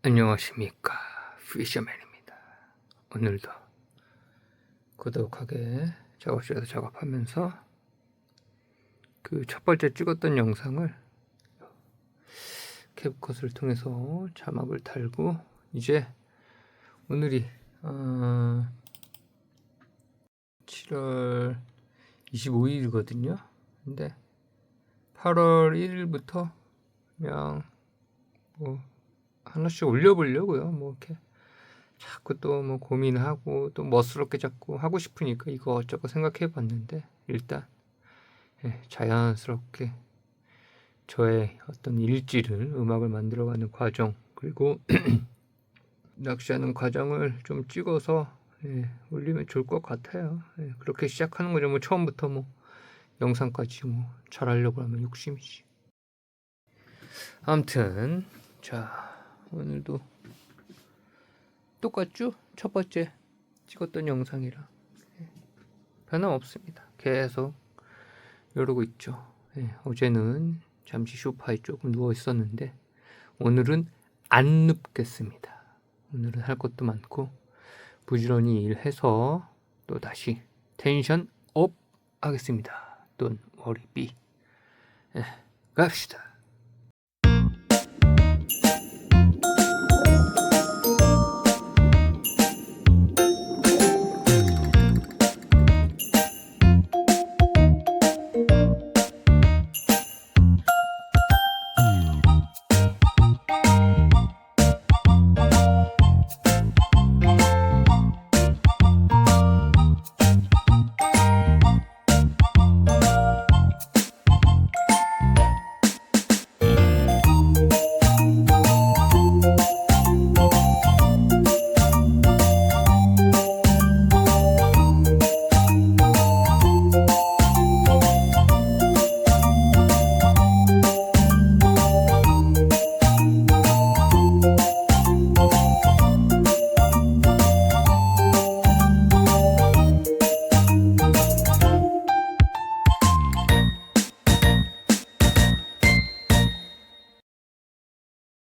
안녕하십니까 피셔맨입니다. 오늘도 고독하게 작업실에서 작업하면서 그 첫 번째 찍었던 영상을 캡컷을 통해서 자막을 달고 이제 오늘이 어 7월 25일이거든요. 근데 8월 1일부터 그냥 뭐 하나씩 올려보려고요. 뭐 이렇게 자꾸 또 뭐 고민하고 또 멋스럽게 자꾸 하고 싶으니까 이거 어쩌고 생각해봤는데 일단 예, 자연스럽게 저의 어떤 일지를 음악을 만들어가는 과정 그리고 낚시하는 과정을 좀 찍어서 예, 올리면 좋을 것 같아요. 예, 그렇게 시작하는 거죠. 뭐 처음부터 뭐 영상까지 뭐 잘하려고 하면 욕심이지. 아무튼 자 오늘도 똑같죠? 첫 번째 찍었던 영상이랑 예, 변함없습니다. 계속 이러고 있죠. 예, 어제는 잠시 쇼파에 조금 누워 있었는데 오늘은 안 눕겠습니다. 오늘은 할 것도 많고 부지런히 일해서 또 다시 텐션 업 하겠습니다. 돈 머리 비 예, 갑시다.